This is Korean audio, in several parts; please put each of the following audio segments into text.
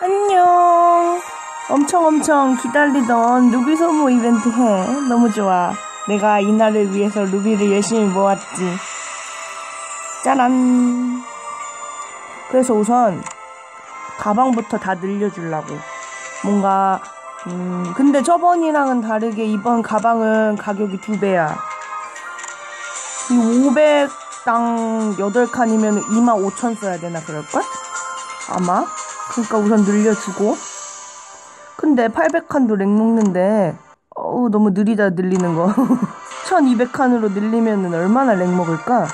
안녕. 엄청 엄청 기다리던 루비 소모 이벤트 해. 너무 좋아. 내가 이날을 위해서 루비를 열심히 모았지. 짜란. 그래서 우선 가방부터 다 늘려주려고. 뭔가 음 근데 저번이랑은 다르게 이번 가방은 가격이 두 배야. 이 500당 8칸이면 2만 5천 써야 되나 그럴걸? 아마? 그러니까 우선 늘려주고. 근데 800칸도 렉 먹는데 어우 너무 느리다 늘리는 거. 1200칸으로 늘리면 얼마나 렉 먹을까?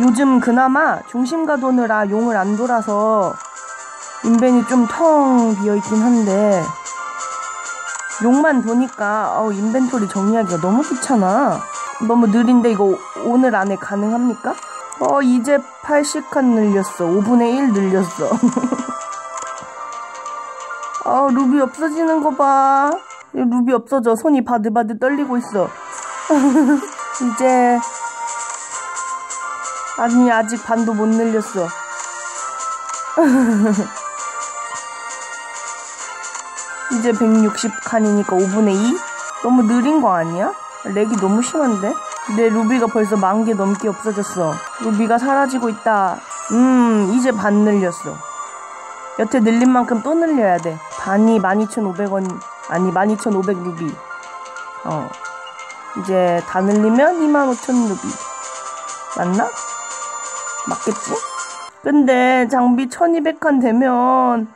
요즘 그나마 중심가 도느라 용을 안 돌아서 인벤이 좀 텅 비어있긴 한데 용만 도니까 어우 인벤토리 정리하기가 너무 귀찮아. 너무 느린데 이거 오늘 안에 가능합니까? 어 이제 80칸 늘렸어. 5분의 1 늘렸어 아 루비 없어지는 거 봐 루비 없어져 손이 바들바들 떨리고 있어 이제 아니 아직 반도 못 늘렸어 이제 160칸이니까 5분의 2? 너무 느린 거 아니야? 렉이 너무 심한데? 내 루비가 벌써 만 개 넘게 없어졌어. 루비가 사라지고 있다. 음, 이제 반 늘렸어. 여태 늘린 만큼 또 늘려야 돼. 반이 12,500원, 아니 12,500 루비. 어. 이제 다 늘리면 25,000 루비. 맞나? 맞겠지? 근데 장비 1200칸 되면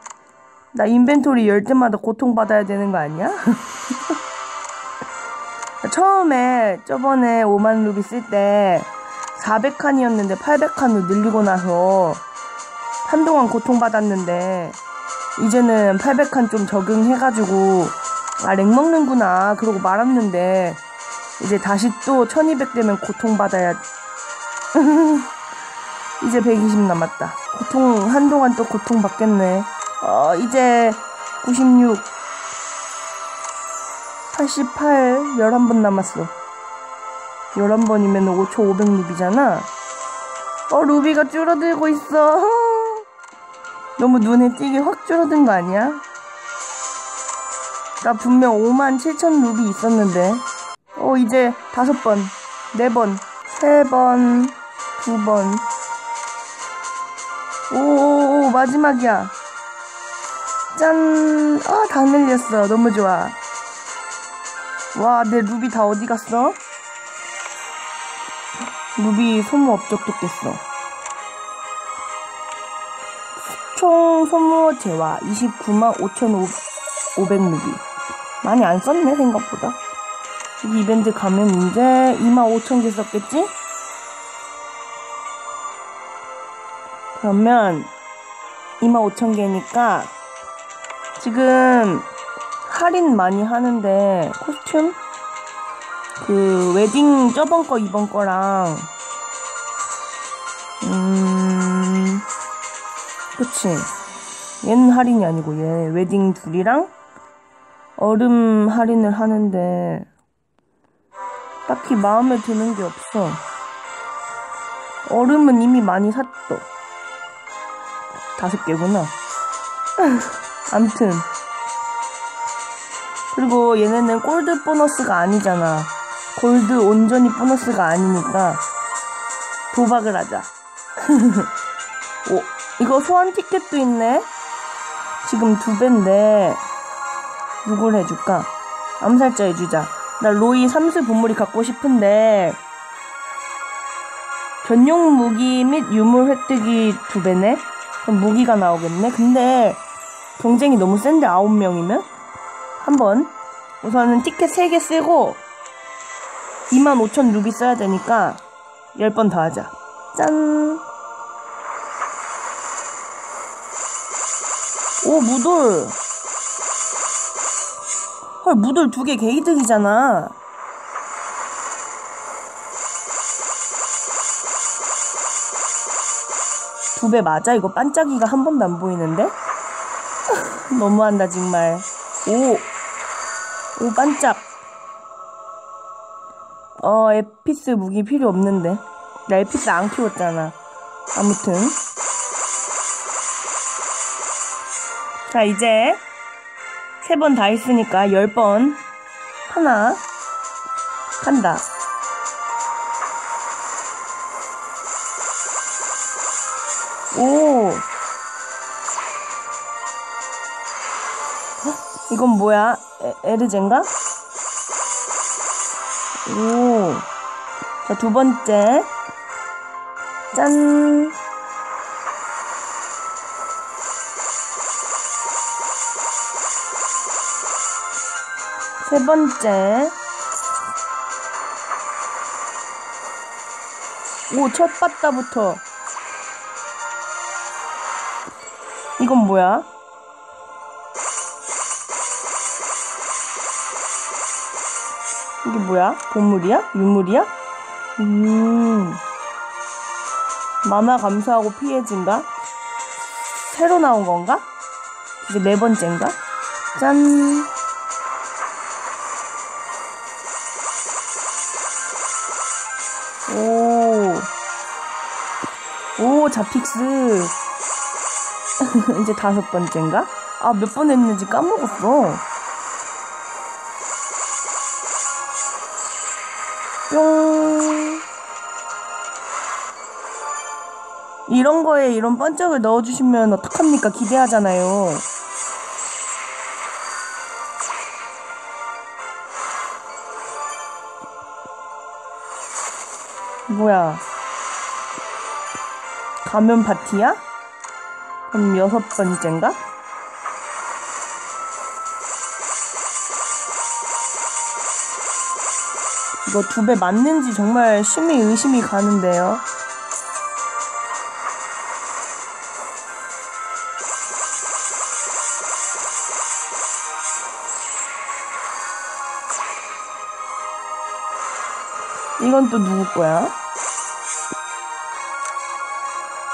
나 인벤토리 열 때마다 고통받아야 되는 거 아니야? 처음에 저번에 5만 루비 쓸 때 400칸이었는데 800칸으로 늘리고 나서 한동안 고통받았는데 이제는 800칸 좀 적응해가지고 아 렉 먹는구나 그러고 말았는데 이제 다시 또 1200 되면 고통받아야 이제 120 남았다. 고통 한동안 또 고통받겠네. 어 이제 96 88 11번 남았어. 11번이면 5초 500 루비잖아. 어 루비가 줄어들고 있어 너무 눈에 띄게 확 줄어든 거 아니야? 나 분명 5만 7천 루비 있었는데 어 이제 다섯 번, 네 번, 세 번, 두 번. 오, 마지막이야. 짠, 아, 다 늘렸어. 너무 좋아. 와, 내 루비 다 어디 갔어? 루비 소모 업적도 깼어. 총 소모 재화 29만 5,500 루비. 많이 안 썼네, 생각보다. 이 이벤트 가면 이제 2만 5천 개 썼겠지? 그러면 2만 5천 개니까 지금 할인 많이 하는데 코스튬 그 웨딩 저번 거 이번 거랑 음 그치. 얘는 할인이 아니고 얘 웨딩 둘이랑 얼음 할인을 하는데 딱히 마음에 드는 게 없어. 얼음은 이미 많이 샀어. 다섯 개구나. 암튼. 그리고 얘네는 골드 보너스가 아니잖아. 골드 온전히 보너스가 아니니까 도박을 하자. 오, 이거 소환 티켓도 있네. 지금 두 배인데 누굴 해줄까? 암살자 해주자. 나 로이 삼수 보물이 갖고 싶은데 전용 무기 및 유물 획득이 두 배네. 그럼 무기가 나오겠네. 근데 경쟁이 너무 센데 아홉 명이면? 한번 우선은 티켓 3개 쓰고 25,000 루비 써야 되니까 10번 더 하자 짠! 오 무돌. 헐 무돌 두 개 개이득이잖아. 두 배 맞아? 이거 반짝이가 한 번도 안 보이는데? 너무한다 정말. 오. 오 반짝. 어 에피스 무기 필요 없는데. 나 에피스 안 키웠잖아. 아무튼 자, 이제 세 번 다 했으니까 열 번 하나 간다. 오. 헉, 이건 뭐야? 에, 에르젠가? 오. 자, 두 번째. 짠. 세 번째. 오, 첫 바다부터. 이건 뭐야? 이게 뭐야? 보물이야? 유물이야? 음. 만화 감소하고 피해진가? 새로 나온 건가? 이제 네 번째인가? 짠. 오. 오, 자픽스. 이제 다섯 번째인가? 아, 몇 번 했는지 까먹었어. 뿅. 이런 거에 이런 번쩍을 넣어주시면 어떡합니까? 기대하잖아요. 뭐야? 가면 파티야? 그럼 여섯 번째인가? 이거 두 배 맞는지 정말 심히 의심이 가는데요. 이건 또 누구 거야?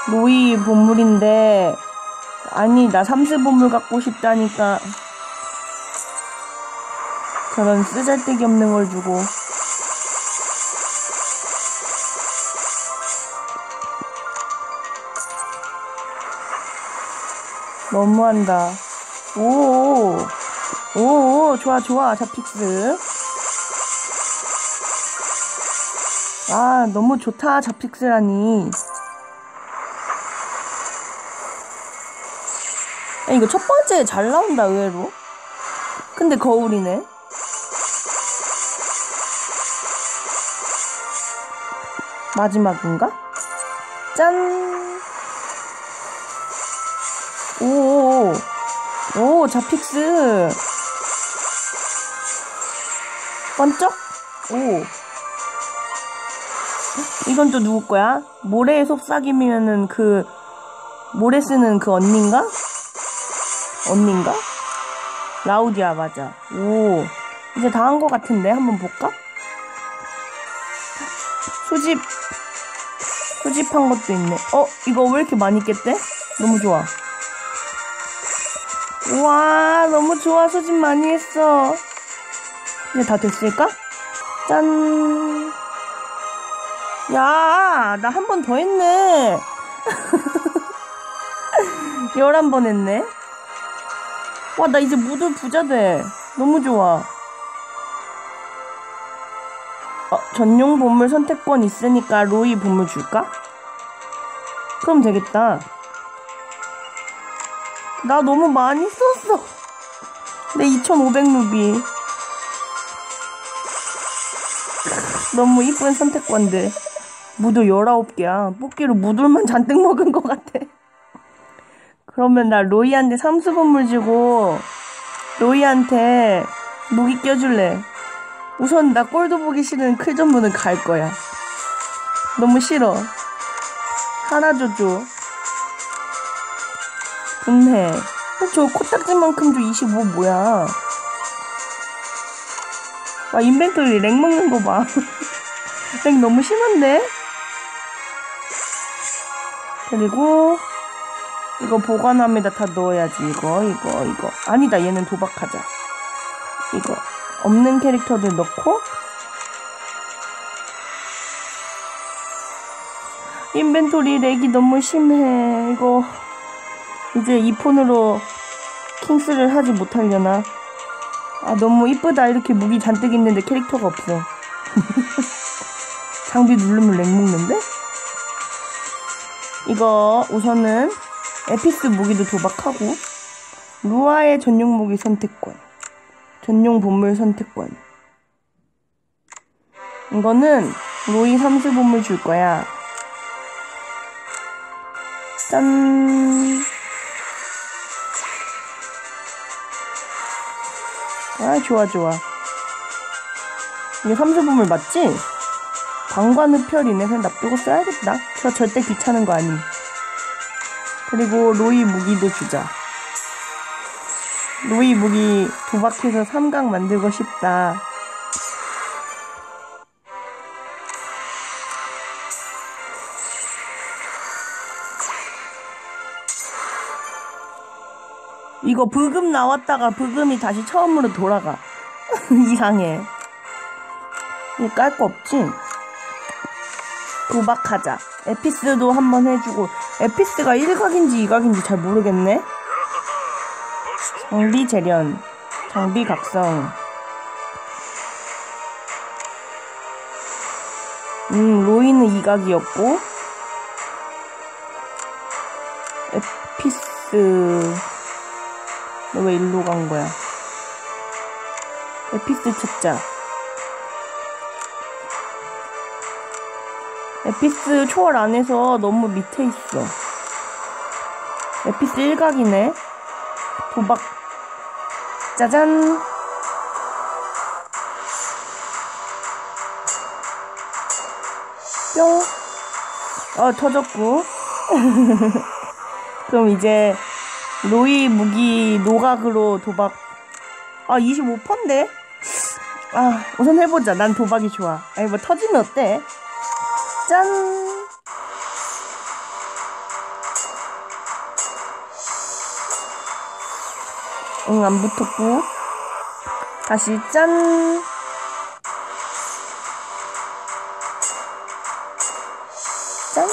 로이 보물인데 아니 나 삼스 보물 갖고 싶다니까. 저런 쓰잘데기 없는 걸 주고. 너무한다. 오오 오, 좋아 좋아 자픽스. 아 너무 좋다 자픽스라니 야, 이거 첫 번째 잘 나온다 의외로 근데 거울이네 마지막인가? 짠! 오, 오, 자픽스. 번쩍? 오. 이건 또 누구 거야? 모래의 속삭임이면은 그, 모래 쓰는 그 언닌가? 언닌가? 라우디아, 맞아. 오. 이제 다한거 같은데? 한번 볼까? 수집, 수집한 것도 있네. 어, 이거 왜 이렇게 많이 깼대? 너무 좋아. 우와, 너무 좋아. 수집 많이 했어. 이제 다 됐을까? 짠. 야, 나 한 번 더 했네. 11번 했네. 와, 나 이제 무들 부자 돼. 너무 좋아. 어, 전용 보물 선택권 있으니까 로이 보물 줄까? 그럼 되겠다. 나 너무 많이 썼어. 내 2,500루비. 너무 이쁜 선택권들. 무도 19개야. 뽑기로 무들만 잔뜩 먹은 것 같아. 그러면 나 로이한테 삼수 선물 주고 로이한테 무기 껴줄래. 우선 나 꼴도 보기 싫은 클전무는 갈 거야. 너무 싫어. 하나 줘줘. 분해. 저 코딱지만큼 줘 25 뭐야. 와 인벤토리 렉 먹는 거 봐. 렉 너무 심한데? 그리고 이거 보관함에다. 다 넣어야지. 이거 이거 이거. 아니다. 얘는 도박하자. 이거. 없는 캐릭터들 넣고. 인벤토리 렉이 너무 심해. 이거. 이제 이 폰으로 킹스를 하지 못하려나? 아 너무 이쁘다. 이렇게 무기 잔뜩 있는데 캐릭터가 없어. 장비 누르면 렉 먹는데? 이거 우선은 에피스 무기도 도박하고 루아의 전용 무기 선택권 전용 보물 선택권 이거는 로이 삼수 보물 줄 거야 짠 아, 좋아, 좋아. 이게 삼수보물 맞지? 방관 흡혈이네. 그냥 납두고 써야겠다. 저 절대 귀찮은 거 아님. 그리고 로이 무기도 주자. 로이 무기 도박해서 삼각 만들고 싶다. 이거 브금 나왔다가 브금이 다시 처음으로 돌아가. 이상해. 이거 깔거 없지? 도박하자. 에피스도 한번 해주고. 에피스가 1각인지 2각인지 잘 모르겠네? 장비 재련. 장비 각성. 음, 로이는 2각이었고. 에피스. 너 왜 일로 간 거야? 에피스 찾자. 에피스 초월 안에서 너무 밑에 있어. 에피스 일각이네. 도박. 짜잔. 뿅. 어, 터졌고. 그럼 이제 로이 무기 노각으로 도박. 아, 25%인데? 아, 우선 해보자. 난 도박이 좋아. 아니, 뭐 터지면 어때? 짠! 응, 안 붙었고. 다시 짠! 짠!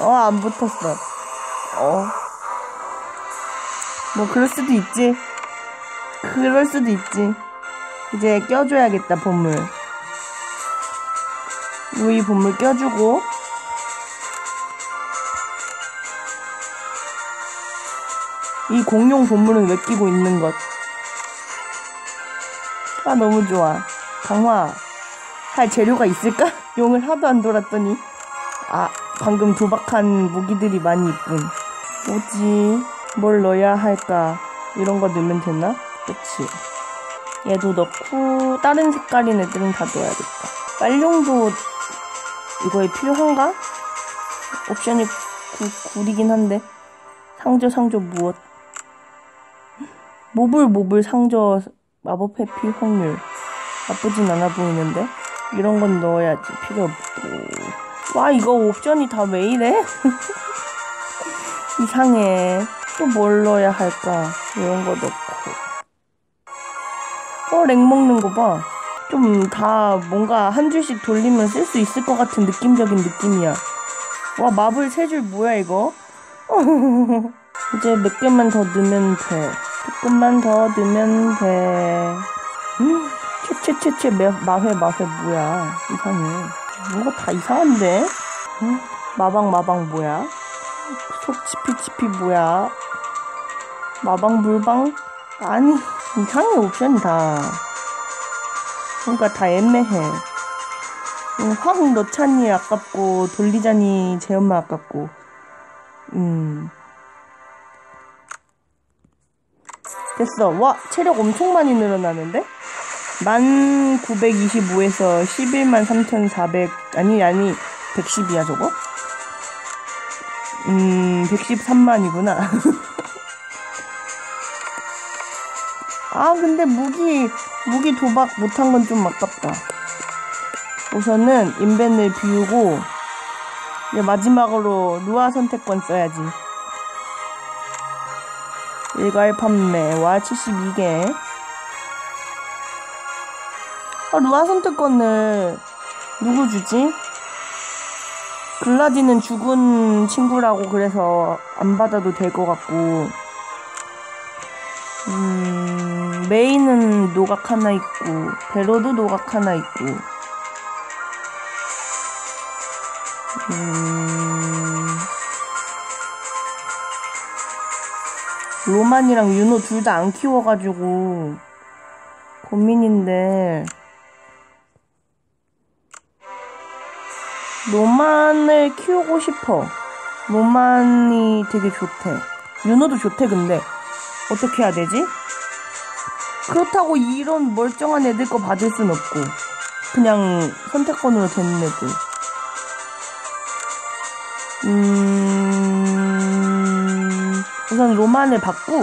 어, 안 붙었어. 어. 뭐, 그럴 수도 있지. 그럴 수도 있지. 이제 껴줘야겠다, 보물. 루이 보물 껴주고. 이 공룡 보물은 왜 끼고 있는 것? 아, 너무 좋아. 강화. 할 재료가 있을까? 용을 하도 안 돌았더니. 아, 방금 도박한 무기들이 많이 있군. 뭐지? 뭘 넣어야 할까? 이런 거 넣으면 되나? 그치. 얘도 넣고, 다른 색깔인 애들은 다 넣어야겠다. 빨룡도 이거에 필요한가? 옵션이 구, 구리긴 한데. 상저, 상저 무엇? 모블, 모블, 상저, 마법 회피 확률. 나쁘진 않아 보이는데? 이런 건 넣어야지. 필요 없고. 와, 이거 옵션이 다 왜 이래? 이상해. 또 뭘 넣어야 할까? 이런 거 넣고. 어, 렉 먹는 거 봐. 좀 다 뭔가 한 줄씩 돌리면 쓸 수 있을 것 같은 느낌적인 느낌이야. 와, 마블 세 줄 뭐야, 이거? 이제 몇 개만 더 넣으면 돼. 조금만 더 넣으면 돼. 음, 채채채채 마회 마회 뭐야. 이상해. 뭔가 다 이상한데? 음, 마방 마방 뭐야? 속 치피치피 뭐야? 마방 물방? 아니 이상해 옵션 이 다. 애매해. 음, 확 넣자니 아깝고 돌리자니 제엄마 아깝고. 음. 됐어. 와, 체력 엄청 많이 늘어나는데? 1925에서 11만 3,400, 아니, 아니, 110이야, 저거? 음, 113만이구나. 아, 근데 무기, 무기 도박 못한 건 좀 아깝다. 우선은 인벤을 비우고, 이제 마지막으로 루아 선택권 써야지. 일괄 판매와 72개. 아, 루아 선택권을 누구 주지? 글라디는 죽은 친구라고 그래서 안 받아도 될 것 같고 음, 메인은 노각 하나 있고, 베로도 노각 하나 있고, 음, 로만이랑 윤호 둘 다 안 키워가지고, 고민인데, 로만을 키우고 싶어. 로만이 되게 좋대. 윤호도 좋대, 근데. 어떻게 해야 되지? 그렇다고 이런 멀쩡한 애들 거 받을 순 없고. 그냥 선택권으로 되는 애들. 음, 우선 로만을 받고.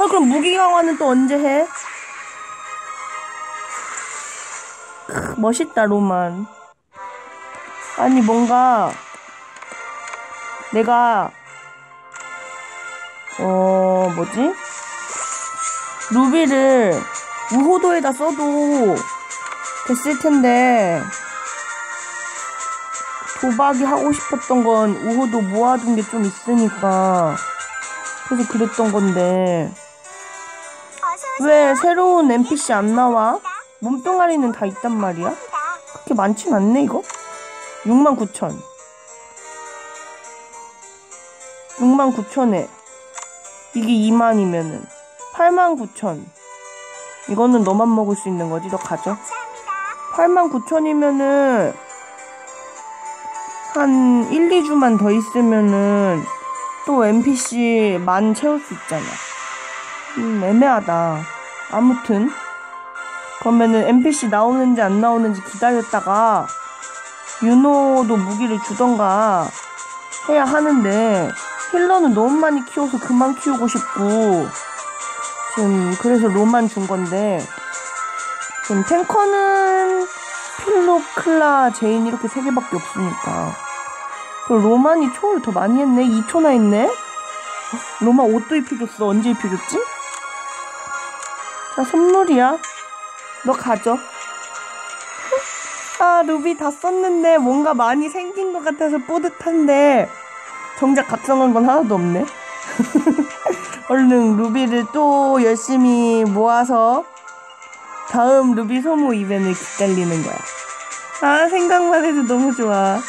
아, 그럼 무기 강화는 또 언제 해? 크, 멋있다, 로만. 아니, 뭔가, 내가, 어, 뭐지? 루비를 우호도에다 써도 됐을 텐데, 도박이 하고 싶었던 건 우호도 모아둔 게 좀 있으니까, 그래서 그랬던 건데, 왜 새로운 NPC 안 나와? 몸뚱아리는 다 있단 말이야? 그렇게 많진 않네, 이거? 69,000. 69,000에 이게 2만이면은 89,000. 이거는 너만 먹을 수 있는 거지. 너 가져. 89,000이면은 한 1, 2주만 더 있으면은 또 NPC 만 채울 수 있잖아. 음, 애매하다. 아무튼 그러면은 NPC 나오는지 안 나오는지 기다렸다가 윤호도 무기를 주던가 해야 하는데 힐러는 너무 많이 키워서 그만 키우고 싶고 지금 그래서 로만 준 건데 지금 탱커는 필로, 클라, 제인 이렇게 세 개밖에 없으니까. 그리고 로만이 초를 더 많이 했네? 2초나 했네? 로만 옷도 입혀줬어. 언제 입혀줬지? 자 선물이야. 너 가져. 아 루비 다 썼는데 뭔가 많이 생긴 것 같아서 뿌듯한데. 정작 값성한 건 하나도 없네 얼른 루비를 또 열심히 모아서 다음 루비 소모 이벤을 기다리는 거야. 아 생각만 해도 너무 좋아